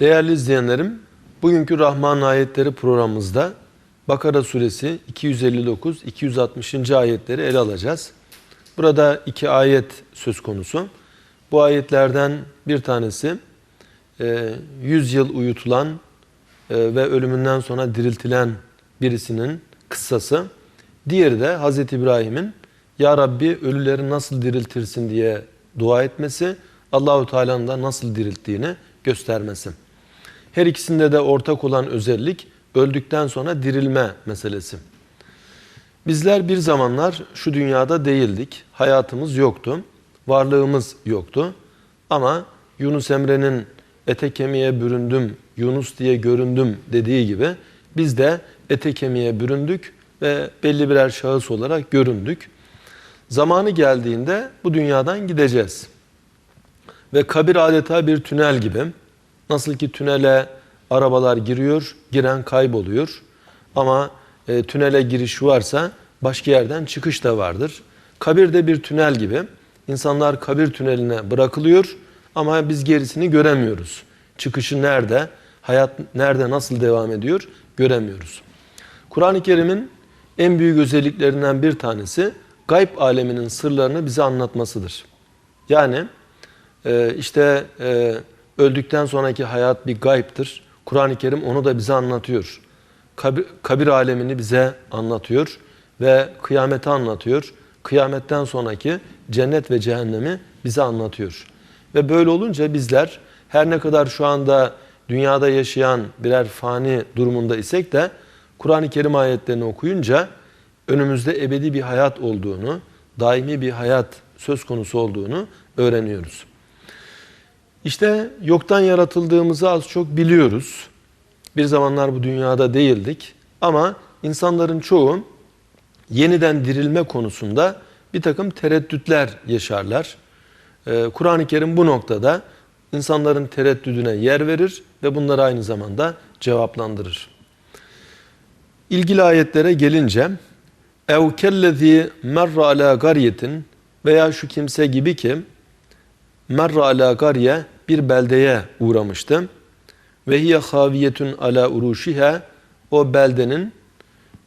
Değerli izleyenlerim, bugünkü Rahman ayetleri programımızda Bakara suresi 259-260. ayetleri ele alacağız. Burada iki ayet söz konusu. Bu ayetlerden bir tanesi 100 yıl uyutulan e, ve ölümünden sonra diriltilen birisinin kıssası. Diğeri de Hz. İbrahim'in Ya Rabbi ölüleri nasıl diriltirsin diye dua etmesi, Allahu Teala'nın da nasıl dirilttiğini göstermesi. Her ikisinde de ortak olan özellik öldükten sonra dirilme meselesi. Bizler bir zamanlar şu dünyada değildik. Hayatımız yoktu. Varlığımız yoktu. Ama Yunus Emre'nin ete kemiğe büründüm, Yunus diye göründüm dediği gibi biz de ete kemiğe büründük ve belli birer şahıs olarak göründük. Zamanı geldiğinde bu dünyadan gideceğiz. Ve kabir adeta bir tünel gibi. Nasıl ki tünele arabalar giriyor, giren kayboluyor. Ama e, tünele giriş varsa başka yerden çıkış da vardır. Kabir de bir tünel gibi. İnsanlar kabir tüneline bırakılıyor ama biz gerisini göremiyoruz. Çıkışı nerede, hayat nerede, nasıl devam ediyor göremiyoruz. Kur'an-ı Kerim'in en büyük özelliklerinden bir tanesi gayb aleminin sırlarını bize anlatmasıdır. Yani e, işte e, öldükten sonraki hayat bir gayiptir. Kur'an-ı Kerim onu da bize anlatıyor. Kabir, kabir alemini bize anlatıyor ve kıyameti anlatıyor. Kıyametten sonraki cennet ve cehennemi bize anlatıyor. Ve böyle olunca bizler her ne kadar şu anda dünyada yaşayan birer fani durumunda isek de Kur'an-ı Kerim ayetlerini okuyunca önümüzde ebedi bir hayat olduğunu, daimi bir hayat söz konusu olduğunu öğreniyoruz. İşte yoktan yaratıldığımızı az çok biliyoruz. Bir zamanlar bu dünyada değildik ama insanların çoğu yeniden dirilme konusunda bir takım tereddütler yaşarlar. Ee, Kur'an-ı Kerim bu noktada insanların tereddüdüne yer verir ve bunları aynı zamanda cevaplandırır. İlgili ayetlere gelince ev kellezî merra ala garyetin veya şu kimse gibi ki merra ala garye bir beldeye uğramıştı. Ve hiye haviyetun ala uruşiha o beldenin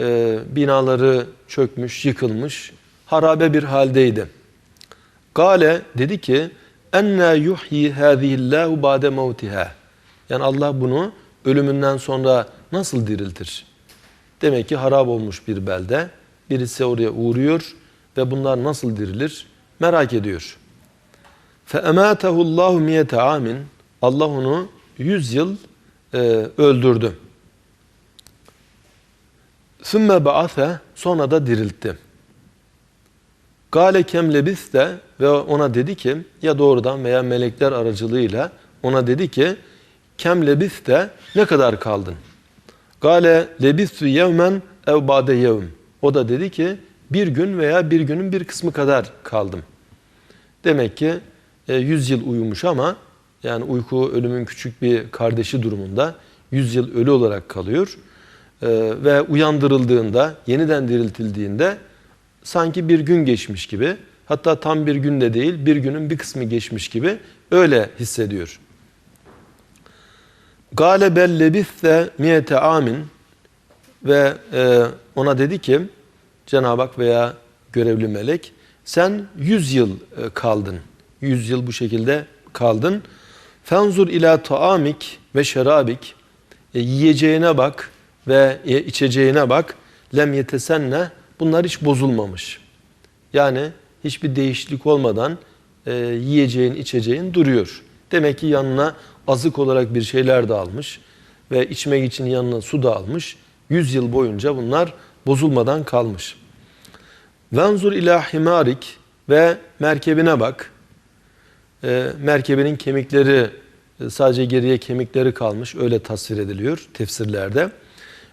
e, binaları çökmüş, yıkılmış, harabe bir haldeydi. Gale dedi ki enna yuhyi hâzihillâhu ba'de mevtiha. Yani Allah bunu ölümünden sonra nasıl diriltir? Demek ki harap olmuş bir belde. Birisi oraya uğruyor ve bunlar nasıl dirilir? Merak ediyor. فَاَمَاتَهُ اللّٰهُ مِيَةَ amin. Allah onu 100 yıl e, öldürdü. ثُمَّ بَعَثَ Sonra da diriltti. Gale kem lebiste ve ona dedi ki ya doğrudan veya melekler aracılığıyla ona dedi ki kem lebiste ne kadar kaldın? Gale lebistu yevmen ev bade yevm. O da dedi ki bir gün veya bir günün bir kısmı kadar kaldım. Demek ki 100 e, yıl uyumuş ama yani uyku ölümün küçük bir kardeşi durumunda 100 yıl ölü olarak kalıyor. E, ve uyandırıldığında, yeniden diriltildiğinde sanki bir gün geçmiş gibi, hatta tam bir gün de değil, bir günün bir kısmı geçmiş gibi öyle hissediyor. Gale bel lebithte miyete amin ve e, ona dedi ki Cenab-ı Hak veya görevli melek sen 100 yıl e, kaldın. 100 yıl bu şekilde kaldın. Fenzur ila taamik ve şerabik e, yiyeceğine bak ve e, içeceğine bak. Lem yetesenne bunlar hiç bozulmamış. Yani hiçbir değişiklik olmadan e, yiyeceğin, içeceğin duruyor. Demek ki yanına azık olarak bir şeyler de almış ve içmek için yanına su da almış. 100 yıl boyunca bunlar bozulmadan kalmış. Venzur ila himarik ve merkebine bak. E, merkebinin kemikleri e, sadece geriye kemikleri kalmış. Öyle tasvir ediliyor tefsirlerde.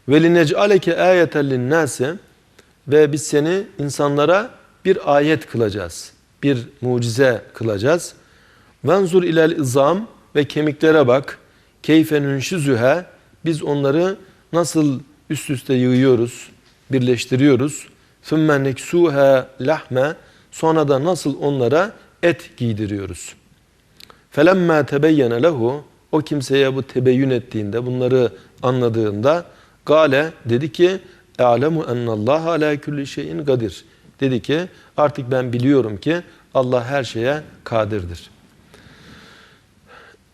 Ve linec'aleke ayeten linnâse ve biz seni insanlara bir ayet kılacağız. Bir mucize kılacağız. Venzur ilel izam ve kemiklere bak. Keyfe nünşizühe biz onları nasıl üst üste yığıyoruz, birleştiriyoruz. Sümme neksuha lahme sonra da nasıl onlara et giydiriyoruz. Felemme tebeyyene lehu o kimseye bu tebeyyün ettiğinde, bunları anladığında gale dedi ki "Alemu ennallaha ala kulli şeyin kadir." Dedi ki artık ben biliyorum ki Allah her şeye kadirdir.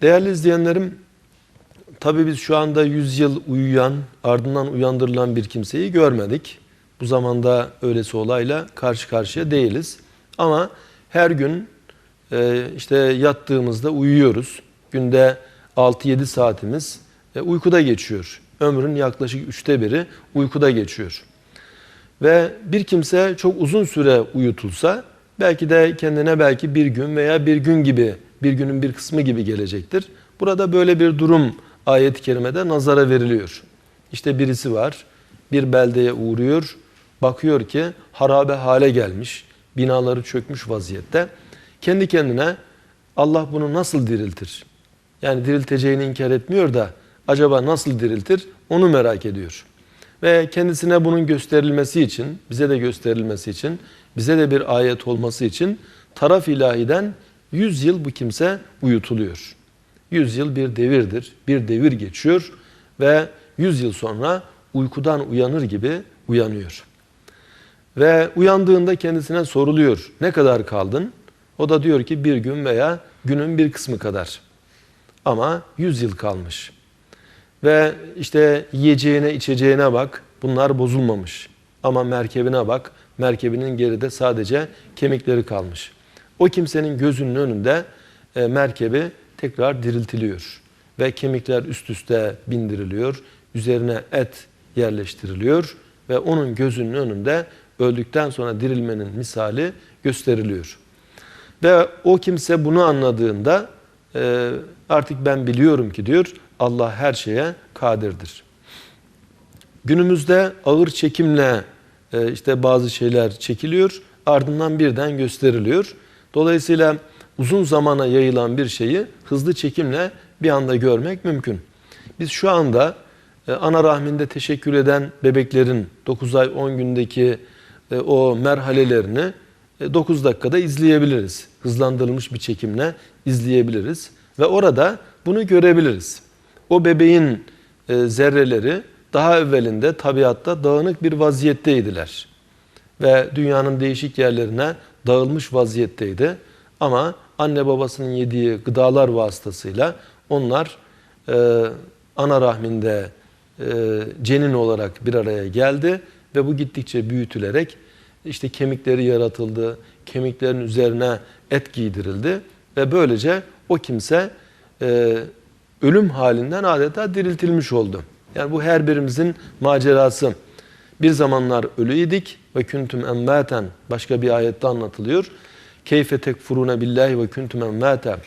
Değerli izleyenlerim, tabi biz şu anda 100 yıl uyuyan, ardından uyandırılan bir kimseyi görmedik. Bu zamanda öylesi olayla karşı karşıya değiliz. Ama her gün e, işte yattığımızda uyuyoruz. Günde 6-7 saatimiz e, uykuda geçiyor. Ömrün yaklaşık üçte biri uykuda geçiyor. Ve bir kimse çok uzun süre uyutulsa belki de kendine belki bir gün veya bir gün gibi, bir günün bir kısmı gibi gelecektir. Burada böyle bir durum ayet-i kerimede nazara veriliyor. İşte birisi var, bir beldeye uğruyor, bakıyor ki harabe hale gelmiş, binaları çökmüş vaziyette. Kendi kendine Allah bunu nasıl diriltir? Yani dirilteceğini inkar etmiyor da acaba nasıl diriltir onu merak ediyor. Ve kendisine bunun gösterilmesi için, bize de gösterilmesi için, bize de bir ayet olması için taraf ilahiden 100 yıl bu kimse uyutuluyor. 100 yıl bir devirdir, bir devir geçiyor ve 100 yıl sonra uykudan uyanır gibi uyanıyor. Ve uyandığında kendisine soruluyor, ne kadar kaldın? O da diyor ki bir gün veya günün bir kısmı kadar. Ama 100 yıl kalmış. Ve işte yiyeceğine içeceğine bak bunlar bozulmamış. Ama merkebine bak merkebinin geride sadece kemikleri kalmış. O kimsenin gözünün önünde e, merkebi tekrar diriltiliyor. Ve kemikler üst üste bindiriliyor. Üzerine et yerleştiriliyor. Ve onun gözünün önünde öldükten sonra dirilmenin misali gösteriliyor. Ve o kimse bunu anladığında e, artık ben biliyorum ki diyor Allah her şeye kadirdir. Günümüzde ağır çekimle e, işte bazı şeyler çekiliyor, ardından birden gösteriliyor. Dolayısıyla uzun zamana yayılan bir şeyi hızlı çekimle bir anda görmek mümkün. Biz şu anda e, ana rahminde teşekkür eden bebeklerin 9 ay 10 gündeki e, o merhalelerini 9 dakikada izleyebiliriz. Hızlandırılmış bir çekimle izleyebiliriz ve orada bunu görebiliriz. O bebeğin zerreleri daha evvelinde tabiatta dağınık bir vaziyetteydiler. Ve dünyanın değişik yerlerine dağılmış vaziyetteydi. Ama anne babasının yediği gıdalar vasıtasıyla onlar e, ana rahminde e, cenin olarak bir araya geldi ve bu gittikçe büyütülerek işte kemikleri yaratıldı, kemiklerin üzerine et giydirildi ve böylece o kimse e, ölüm halinden adeta diriltilmiş oldu. Yani bu her birimizin macerası. Bir zamanlar ölüydik ve küntüm emmâten başka bir ayette anlatılıyor. Keyfe tekfurune billahi ve küntüm emmâten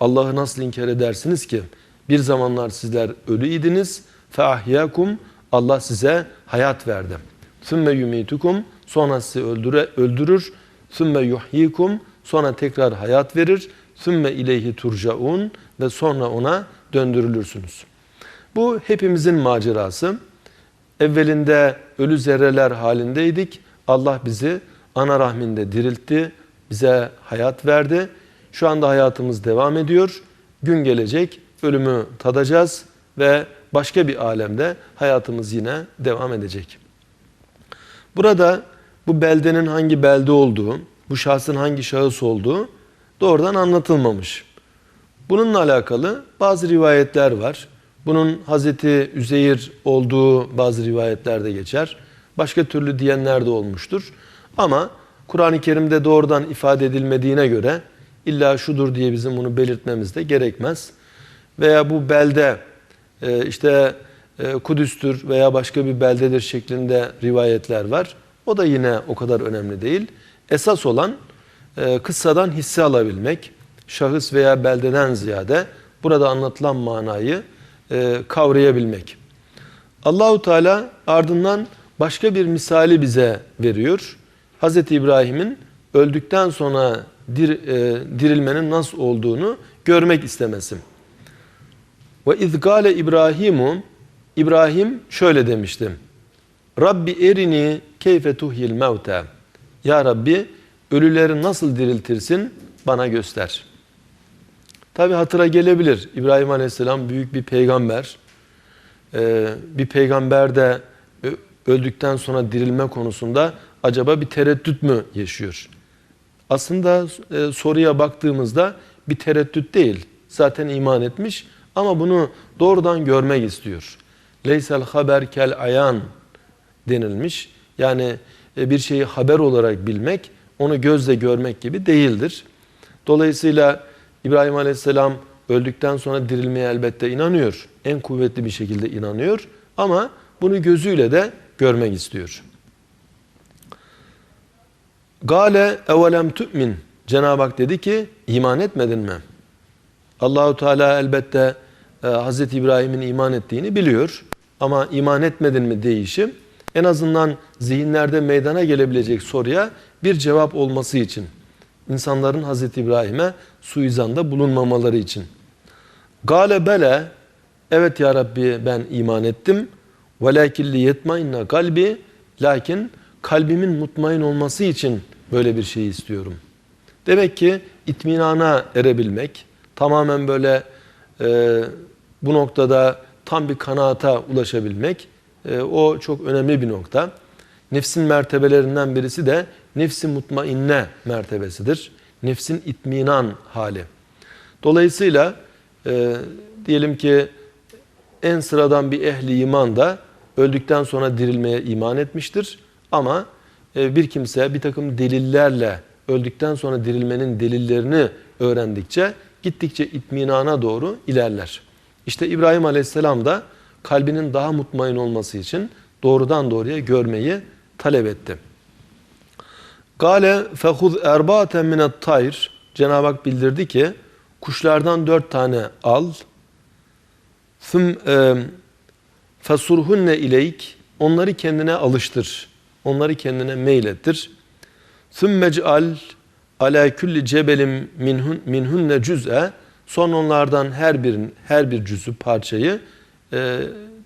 Allah'ı nasıl inkar edersiniz ki? Bir zamanlar sizler ölüydiniz. Fe ahyakum Allah size hayat verdi. Sümme yumitukum sonra sizi öldüre, öldürür. Sümme yuhyikum sonra tekrar hayat verir. Sümme ileyhi turcaun ve sonra ona döndürülürsünüz. Bu hepimizin macerası. Evvelinde ölü zerreler halindeydik. Allah bizi ana rahminde diriltti. Bize hayat verdi. Şu anda hayatımız devam ediyor. Gün gelecek ölümü tadacağız ve başka bir alemde hayatımız yine devam edecek. Burada bu beldenin hangi belde olduğu, bu şahsın hangi şahıs olduğu doğrudan anlatılmamış. Bununla alakalı bazı rivayetler var. Bunun Hazreti Üzeyir olduğu bazı rivayetlerde geçer. Başka türlü diyenler de olmuştur. Ama Kur'an-ı Kerim'de doğrudan ifade edilmediğine göre illa şudur diye bizim bunu belirtmemiz de gerekmez. Veya bu belde e, işte e, Kudüs'tür veya başka bir beldedir şeklinde rivayetler var. O da yine o kadar önemli değil. Esas olan e, kıssadan hisse alabilmek, şahıs veya beldeden ziyade burada anlatılan manayı e, kavrayabilmek. Allahu Teala ardından başka bir misali bize veriyor. Hz. İbrahim'in öldükten sonra dir, e, dirilmenin nasıl olduğunu görmek istemesi. Ve izgale İbrahimu İbrahim şöyle demişti. Rabbi erini keyfe tuhyil mevte. Ya Rabbi ölüleri nasıl diriltirsin bana göster. Tabi hatıra gelebilir. İbrahim Aleyhisselam büyük bir peygamber. Ee, bir peygamber de öldükten sonra dirilme konusunda acaba bir tereddüt mü yaşıyor? Aslında e, soruya baktığımızda bir tereddüt değil. Zaten iman etmiş ama bunu doğrudan görmek istiyor. Leysel haber kel ayan denilmiş. Yani e, bir şeyi haber olarak bilmek, onu gözle görmek gibi değildir. Dolayısıyla İbrahim Aleyhisselam öldükten sonra dirilmeye elbette inanıyor. En kuvvetli bir şekilde inanıyor. Ama bunu gözüyle de görmek istiyor. Gale evelem tu'min. Cenab-ı Hak dedi ki iman etmedin mi? Allahu Teala elbette e. İbrahim'in iman ettiğini biliyor. Ama iman etmedin mi değişim en azından zihinlerde meydana gelebilecek soruya bir cevap olması için. insanların Hz. İbrahim'e suizanda bulunmamaları için. Gale bele evet ya Rabbi ben iman ettim. Li yetmainna kalbi lakin kalbimin mutmain olması için böyle bir şey istiyorum. Demek ki itminana erebilmek, tamamen böyle e, bu noktada tam bir kanaata ulaşabilmek e, o çok önemli bir nokta. Nefsin mertebelerinden birisi de nefsi mutmainne mertebesidir. Nefsin itminan hali. Dolayısıyla e, diyelim ki en sıradan bir ehli iman da öldükten sonra dirilmeye iman etmiştir. Ama e, bir kimse bir takım delillerle öldükten sonra dirilmenin delillerini öğrendikçe gittikçe itminana doğru ilerler. İşte İbrahim Aleyhisselam da kalbinin daha mutmain olması için doğrudan doğruya görmeyi talep etti. Gale fehuz erbaten minet tayr Cenab-ı Hak bildirdi ki kuşlardan dört tane al. Thum e, fesurhunne ileyk onları kendine alıştır. Onları kendine meylettir. Thummec'al ala kulli cebelim minhun minhunne cüz'e son onlardan her birin her bir cüzü parçayı e,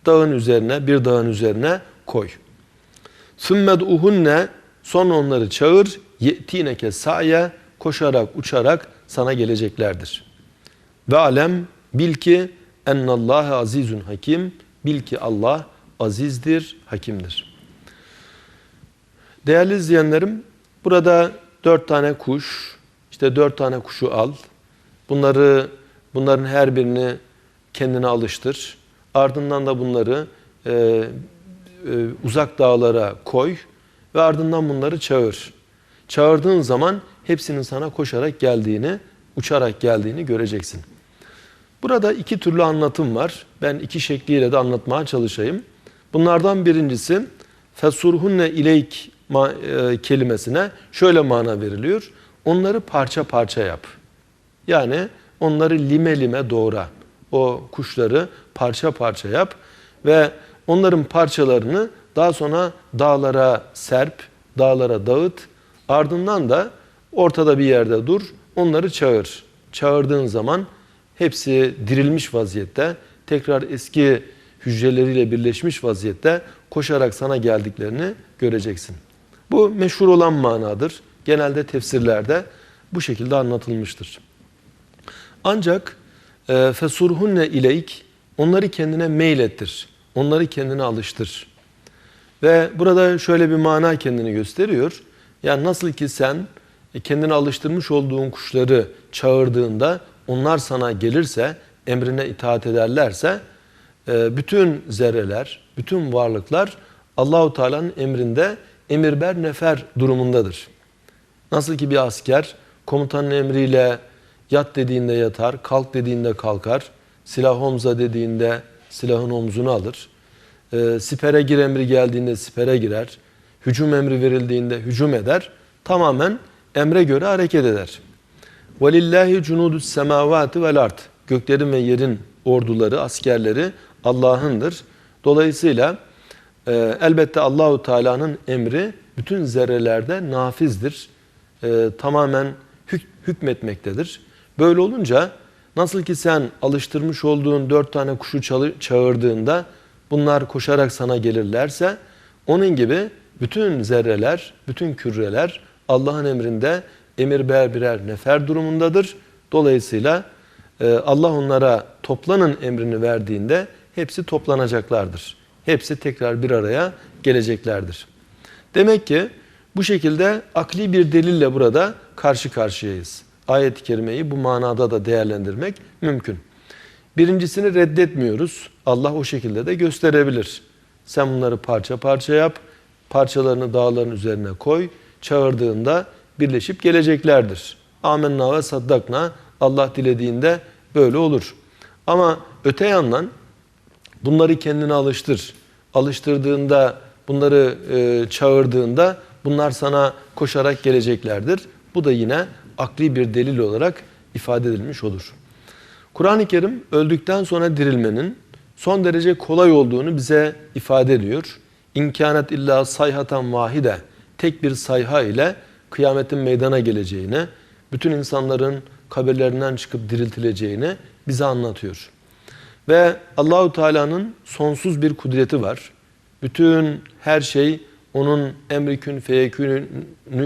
dağın üzerine bir dağın üzerine koy. Sümmed'uhunne son onları çağır ye'tineke sa'ye koşarak uçarak sana geleceklerdir. Ve alem bil ki ennallâhe azizun hakim bil ki Allah azizdir, hakimdir. Değerli izleyenlerim, burada dört tane kuş, işte dört tane kuşu al. Bunları, bunların her birini kendine alıştır. Ardından da bunları e, e, uzak dağlara koy ve ardından bunları çağır. Çağırdığın zaman hepsinin sana koşarak geldiğini, uçarak geldiğini göreceksin. Burada iki türlü anlatım var. Ben iki şekliyle de anlatmaya çalışayım. Bunlardan birincisi fesurhunne ileyk e, kelimesine şöyle mana veriliyor. Onları parça parça yap. Yani onları lime lime doğra. O kuşları parça parça yap ve onların parçalarını daha sonra dağlara serp, dağlara dağıt. Ardından da ortada bir yerde dur, onları çağır. Çağırdığın zaman hepsi dirilmiş vaziyette, tekrar eski hücreleriyle birleşmiş vaziyette koşarak sana geldiklerini göreceksin. Bu meşhur olan manadır. Genelde tefsirlerde bu şekilde anlatılmıştır. Ancak fesurhunne ileyk onları kendine meylettir. Onları kendine alıştır. Ve burada şöyle bir mana kendini gösteriyor. Yani nasıl ki sen e, kendine alıştırmış olduğun kuşları çağırdığında onlar sana gelirse, emrine itaat ederlerse e, bütün zerreler, bütün varlıklar Allahu Teala'nın emrinde emirber nefer durumundadır. Nasıl ki bir asker komutanın emriyle yat dediğinde yatar, kalk dediğinde kalkar, silah omza dediğinde silahın omzunu alır. E, sipere gir emri geldiğinde sipere girer. Hücum emri verildiğinde hücum eder. Tamamen emre göre hareket eder. وَلِلَّهِ جُنُودُ السَّمَاوَاتِ وَالْاَرْضِ Göklerin ve yerin orduları, askerleri Allah'ındır. Dolayısıyla e, elbette Allahu Teala'nın emri bütün zerrelerde nafizdir. E, tamamen hük hükmetmektedir. Böyle olunca nasıl ki sen alıştırmış olduğun dört tane kuşu çağırdığında bunlar koşarak sana gelirlerse onun gibi bütün zerreler, bütün küreler Allah'ın emrinde emir birer birer nefer durumundadır. Dolayısıyla e, Allah onlara toplanın emrini verdiğinde hepsi toplanacaklardır. Hepsi tekrar bir araya geleceklerdir. Demek ki bu şekilde akli bir delille burada karşı karşıyayız. Ayet-i kerimeyi bu manada da değerlendirmek mümkün. Birincisini reddetmiyoruz. Allah o şekilde de gösterebilir. Sen bunları parça parça yap, parçalarını dağların üzerine koy, çağırdığında birleşip geleceklerdir. Amenna ve saddakna Allah dilediğinde böyle olur. Ama öte yandan bunları kendine alıştır. Alıştırdığında, bunları e, çağırdığında bunlar sana koşarak geleceklerdir. Bu da yine akli bir delil olarak ifade edilmiş olur. Kur'an-ı Kerim öldükten sonra dirilmenin son derece kolay olduğunu bize ifade ediyor. İmkanet illa sayhatan vahide tek bir sayha ile kıyametin meydana geleceğini, bütün insanların kabirlerinden çıkıp diriltileceğini bize anlatıyor. Ve Allahu Teala'nın sonsuz bir kudreti var. Bütün her şey onun emri kün feyekünü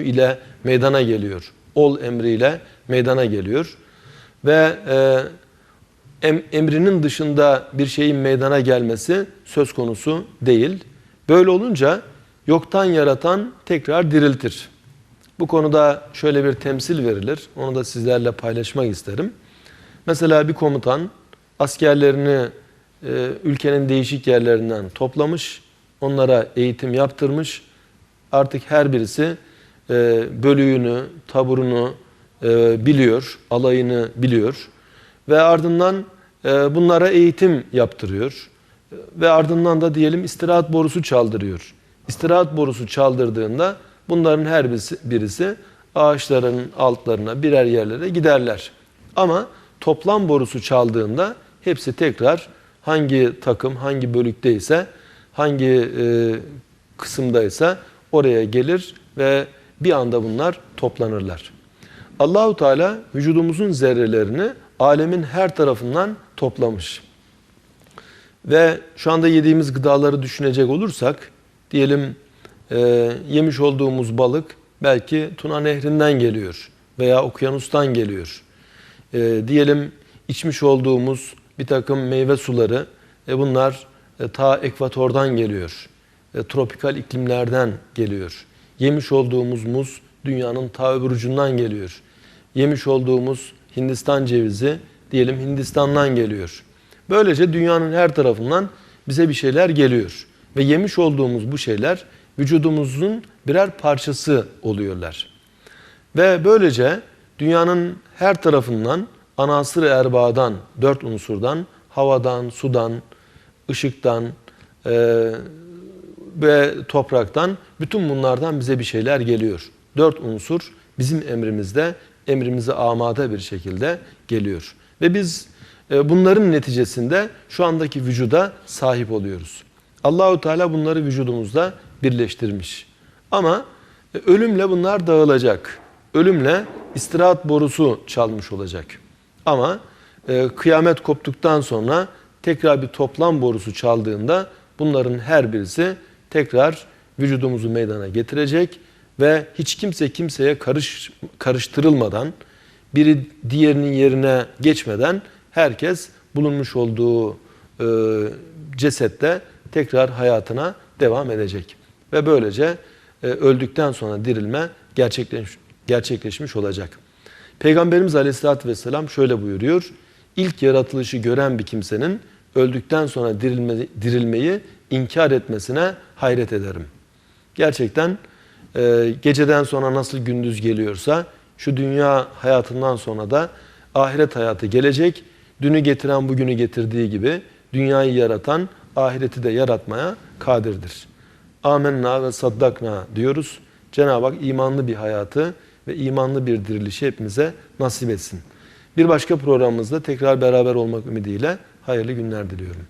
ile meydana geliyor. Ol emriyle meydana geliyor. Ve e, em, emrinin dışında bir şeyin meydana gelmesi söz konusu değil. Böyle olunca yoktan yaratan tekrar diriltir. Bu konuda şöyle bir temsil verilir. Onu da sizlerle paylaşmak isterim. Mesela bir komutan askerlerini e, ülkenin değişik yerlerinden toplamış, onlara eğitim yaptırmış. Artık her birisi e, bölüğünü, taburunu e, biliyor, alayını biliyor ve ardından e, bunlara eğitim yaptırıyor ve ardından da diyelim istirahat borusu çaldırıyor. İstirahat borusu çaldırdığında bunların her birisi, ağaçların altlarına birer yerlere giderler. Ama toplam borusu çaldığında hepsi tekrar hangi takım, hangi bölükteyse, hangi e, kısımdaysa oraya gelir ve bir anda bunlar toplanırlar. Allahu Teala vücudumuzun zerrelerini alemin her tarafından toplamış. Ve şu anda yediğimiz gıdaları düşünecek olursak, diyelim e, yemiş olduğumuz balık belki Tuna Nehri'nden geliyor veya okyanustan geliyor. E, diyelim içmiş olduğumuz bir takım meyve suları, e, bunlar e, ta ekvatordan geliyor. E, tropikal iklimlerden geliyor. Yemiş olduğumuz muz dünyanın ta öbür ucundan geliyor. Yemiş olduğumuz Hindistan cevizi diyelim Hindistan'dan geliyor. Böylece dünyanın her tarafından bize bir şeyler geliyor. Ve yemiş olduğumuz bu şeyler vücudumuzun birer parçası oluyorlar. Ve böylece dünyanın her tarafından anasır erbağdan, dört unsurdan, havadan, sudan, ışıktan e, ve topraktan bütün bunlardan bize bir şeyler geliyor. Dört unsur bizim emrimizde, emrimize amade bir şekilde geliyor. Ve biz e, bunların neticesinde şu andaki vücuda sahip oluyoruz. Allahu Teala bunları vücudumuzda birleştirmiş. Ama e, ölümle bunlar dağılacak. Ölümle istirahat borusu çalmış olacak. Ama e, kıyamet koptuktan sonra tekrar bir toplam borusu çaldığında bunların her birisi tekrar vücudumuzu meydana getirecek ve hiç kimse kimseye karış, karıştırılmadan, biri diğerinin yerine geçmeden herkes bulunmuş olduğu e, cesette tekrar hayatına devam edecek. Ve böylece e, öldükten sonra dirilme gerçekleş, gerçekleşmiş olacak. Peygamberimiz Aleyhisselatü Vesselam şöyle buyuruyor. İlk yaratılışı gören bir kimsenin öldükten sonra dirilme, dirilmeyi inkar etmesine hayret ederim. Gerçekten e, geceden sonra nasıl gündüz geliyorsa şu dünya hayatından sonra da ahiret hayatı gelecek. Dünü getiren bugünü getirdiği gibi dünyayı yaratan ahireti de yaratmaya kadirdir. Amenna ve saddakna diyoruz. Cenab-ı Hak imanlı bir hayatı ve imanlı bir dirilişi hepimize nasip etsin. Bir başka programımızda tekrar beraber olmak ümidiyle hayırlı günler diliyorum.